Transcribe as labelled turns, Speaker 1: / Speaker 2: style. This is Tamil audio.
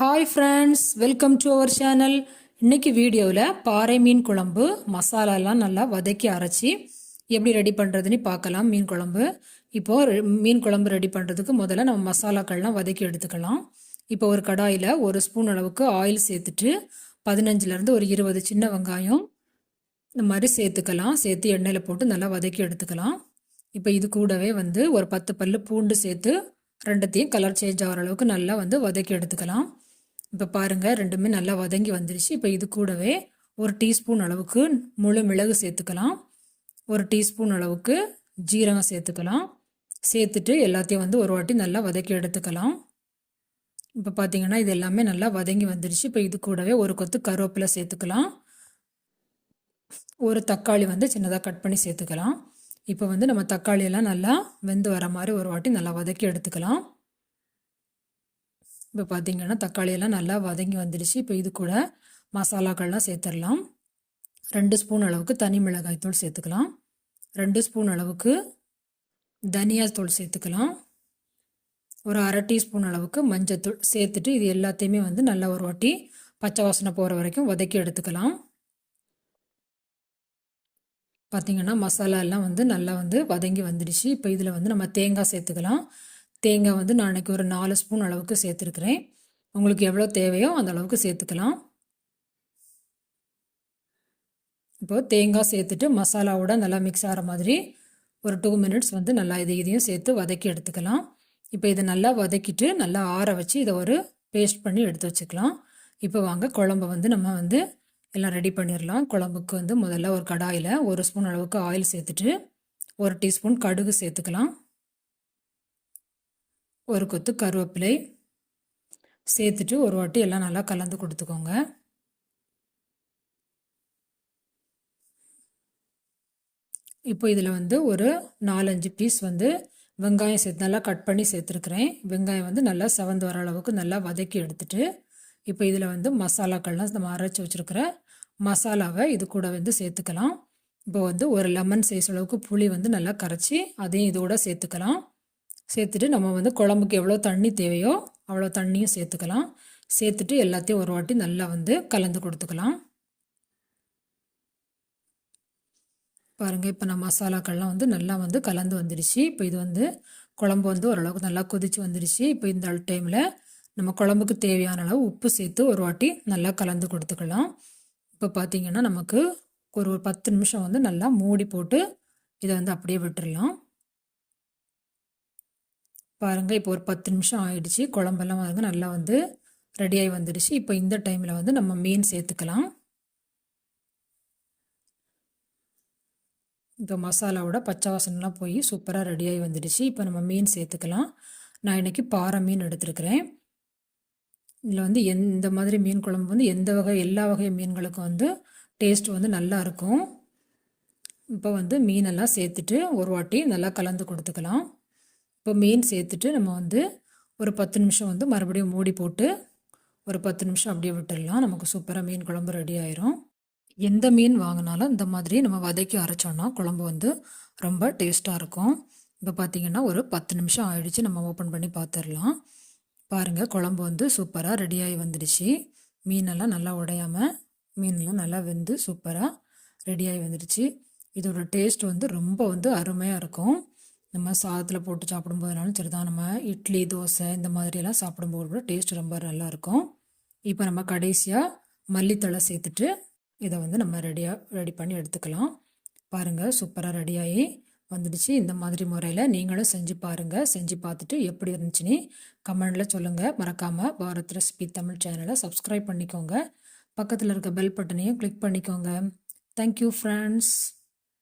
Speaker 1: Hi friends welcome to our channel இன்னைக்கு வீடியோவில் பாறை மீன் குழம்பு மசாலாலாம் நல்லா வதக்கி அரைச்சி எப்படி ரெடி பண்ணுறதுன்னு பார்க்கலாம். மீன் குழம்பு. இப்போது மீன் குழம்பு ரெடி பண்ணுறதுக்கு முதல்ல நம்ம மசாலாக்கள்லாம் வதக்கி எடுத்துக்கலாம். இப்போ ஒரு கடாயில் ஒரு ஸ்பூன் அளவுக்கு ஆயில் சேர்த்துட்டு பதினஞ்சுலேருந்து ஒரு இருபது சின்ன வெங்காயம் இந்த மாதிரி சேர்த்துக்கலாம். சேர்த்து எண்ணெயில் போட்டு நல்லா வதக்கி எடுத்துக்கலாம். இப்போ இது கூடவே வந்து ஒரு பத்து பல்லு பூண்டு சேர்த்து ரெண்டுத்தையும் கலர் சேஞ்ச் ஆகிற அளவுக்கு நல்லா வந்து வதக்கி எடுத்துக்கலாம். இப்போ பாருங்கள் ரெண்டுமே நல்லா வதங்கி வந்துருச்சு. இப்போ இது கூடவே ஒரு டீஸ்பூன் அளவுக்கு முழு மிளகு சேர்த்துக்கலாம். ஒரு டீஸ்பூன் அளவுக்கு ஜீரகம் சேர்த்துக்கலாம். சேர்த்துட்டு எல்லாத்தையும் வந்து ஒரு வாட்டி நல்லா வதக்கி எடுத்துக்கலாம். இப்போ பார்த்தீங்கன்னா இது எல்லாமே நல்லா வதங்கி வந்துருச்சு. இப்போ இது கூடவே ஒரு கொத்து கருவேப்பிலை சேர்த்துக்கலாம். ஒரு தக்காளி வந்து சின்னதாக கட் பண்ணி சேர்த்துக்கலாம். இப்போ வந்து நம்ம தக்காளியெல்லாம் நல்லா வெந்து வர மாதிரி ஒரு வாட்டி நல்லா வதக்கி எடுத்துக்கலாம். இப்போ பார்த்தீங்கன்னா தக்காளியெல்லாம் நல்லா வதங்கி வந்துடுச்சு. இப்போ இது கூட மசாலாக்கள்லாம் சேர்த்துடலாம். ரெண்டு ஸ்பூன் அளவுக்கு தனி மிளகாய் தூள் சேர்த்துக்கலாம். ரெண்டு ஸ்பூன் அளவுக்கு தனியா தூள் சேர்த்துக்கலாம். ஒரு அரை டீஸ்பூன் அளவுக்கு மஞ்சத்தூள் சேர்த்துட்டு இது எல்லாத்தையுமே வந்து நல்லா ஒரு வாட்டி பச்சை வாசனை போகிற வரைக்கும் வதக்கி எடுத்துக்கலாம். பார்த்திங்கன்னா மசாலா எல்லாம் வந்து நல்லா வந்து வதங்கி வந்துடுச்சு. இப்போ இதில் வந்து நம்ம தேங்காய் சேர்த்துக்கலாம். தேங்காய் வந்து நான் அன்றைக்கி ஒரு நாலு ஸ்பூன் அளவுக்கு சேர்த்துருக்குறேன். உங்களுக்கு எவ்வளோ தேவையோ அந்த அளவுக்கு சேர்த்துக்கலாம். இப்போது தேங்காய் சேர்த்துட்டு மசாலாவோட நல்லா மிக்ஸ் ஆகிற மாதிரி ஒரு டூ மினிட்ஸ் வந்து நல்லா இதை இதையும் சேர்த்து வதக்கி எடுத்துக்கலாம். இப்போ இதை நல்லா வதக்கிட்டு நல்லா ஆற வச்சு இதை ஒரு பேஸ்ட் பண்ணி எடுத்து வச்சுக்கலாம். இப்போ வாங்க குழம்பு வந்து நம்ம வந்து எல்லாம் ரெடி பண்ணிடலாம் குழம்புக்கு வந்து முதல்ல ஒரு கடாயில் ஒரு ஸ்பூன் அளவுக்கு ஆயில் சேர்த்துட்டு ஒரு டீஸ்பூன் கடுகு சேர்த்துக்கலாம். ஒரு கொத்து கருவேப்பிலை சேர்த்துட்டு ஒரு வாட்டி எல்லாம் நல்லா கலந்து கொடுத்துக்கோங்க. இப்போ இதில் வந்து ஒரு நாலஞ்சு பீஸ் வந்து வெங்காயம் சேர்த்து நல்லா கட் பண்ணி சேர்த்துருக்குறேன். வெங்காயம் வந்து நல்லா செவந்து வர அளவுக்கு நல்லா வதக்கி எடுத்துட்டு இப்போ இதில் வந்து மசாலாக்கள்லாம் நம்ம அரைச்சி வச்சுருக்கிற மசாலாவை இது கூட வந்து சேர்த்துக்கலாம். இப்போ வந்து ஒரு லெமன் சைஸ் அளவுக்கு புளி வந்து நல்லா கரைச்சி அதையும் இதோட சேர்த்துக்கலாம். சேர்த்துட்டு நம்ம வந்து குழம்புக்கு எவ்வளோ தண்ணி தேவையோ அவ்வளோ தண்ணியும் சேர்த்துக்கலாம். சேர்த்துட்டு எல்லாத்தையும் ஒரு வாட்டி நல்லா வந்து கலந்து கொடுத்துக்கலாம். பாருங்கள் இப்போ நம்ம மசாலாக்கள்லாம் வந்து நல்லா வந்து கலந்து வந்துடுச்சு இப்போ இது வந்து குழம்பு வந்து ஓரளவுக்கு நல்லா கொதிச்சு வந்துடுச்சு இப்போ இந்த டைமில் நம்ம குழம்புக்கு தேவையான அளவு உப்பு சேர்த்து ஒரு வாட்டி நல்லா கலந்து கொடுத்துக்கலாம். இப்போ பார்த்திங்கன்னா நமக்கு ஒரு ஒரு பத்து நிமிஷம் வந்து நல்லா மூடி போட்டு இதை வந்து அப்படியே விட்டுடலாம் பாருங்கள் இப்போ ஒரு பத்து நிமிஷம் ஆயிடுச்சு. குழம்பெல்லாம் வந்து நல்லா வந்து ரெடியாகி வந்துடுச்சு. இப்போ இந்த டைமில் வந்து நம்ம மீன் சேர்த்துக்கலாம். இப்போ மசாலாவோட பச்சை வாசனெலாம் போய் சூப்பராக ரெடியாகி வந்துடுச்சு. இப்போ நம்ம மீன் சேர்த்துக்கலாம். நான் இன்றைக்கி பாறை மீன் எடுத்துருக்கிறேன். இதில் வந்து எந்த மாதிரி மீன் குழம்பு வந்து எந்த வகை எல்லா வகை மீன்களுக்கும் வந்து டேஸ்ட் வந்து நல்லா இருக்கும். இப்போ வந்து மீனெல்லாம் சேர்த்துட்டு ஒரு வாட்டி நல்லா கலந்து கொடுத்துக்கலாம். இப்போ மீன் சேர்த்துட்டு நம்ம வந்து ஒரு பத்து நிமிஷம் வந்து மறுபடியும் மூடி போட்டு ஒரு பத்து நிமிஷம் அப்படியே விட்டுடலாம். நமக்கு சூப்பராக மீன் குழம்பு ரெடி ஆயிரும். எந்த மீன் வாங்கினாலும் இந்த மாதிரி நம்ம வதக்கி அரைச்சோன்னா குழம்பு வந்து ரொம்ப டேஸ்ட்டாக இருக்கும். இப்போ பார்த்திங்கன்னா ஒரு பத்து நிமிஷம் ஆயிடுச்சு நம்ம ஓப்பன் பண்ணி பார்த்துடலாம் பாருங்கள் குழம்பு வந்து சூப்பராக ரெடியாகி வந்துடுச்சு. மீனெல்லாம் நல்லா உடையாமல் மீனெல்லாம் நல்லா வெந்து சூப்பராக ரெடியாகி வந்துடுச்சு. இதோட டேஸ்ட் வந்து ரொம்ப வந்து அருமையாக இருக்கும். நம்ம சாதத்தில் போட்டு சாப்பிடும்போதுனாலும் சரி தான் நம்ம இட்லி தோசை இந்த மாதிரியெல்லாம் சாப்பிடும்போது கூட டேஸ்ட் ரொம்ப நல்லாயிருக்கும். இப்போ நம்ம கடைசியாக மல்லித்தழை சேர்த்துட்டு இதை வந்து நம்ம ரெடியாக ரெடி பண்ணி எடுத்துக்கலாம். பாருங்கள் சூப்பராக ரெடியாகி வந்துடுச்சு. இந்த மாதிரி முறையில் நீங்களும் செஞ்சு பாருங்கள் செஞ்சு பார்த்துட்டு எப்படி இருந்துச்சுன்னு கமெண்டில் சொல்லுங்கள் மறக்காமல் பாரத் ரெசிபி தமிழ் சேனலை சப்ஸ்கிரைப் பண்ணிக்கோங்க. பக்கத்தில் இருக்க பெல் பட்டனையும் கிளிக் பண்ணிக்கோங்க. Thank you friends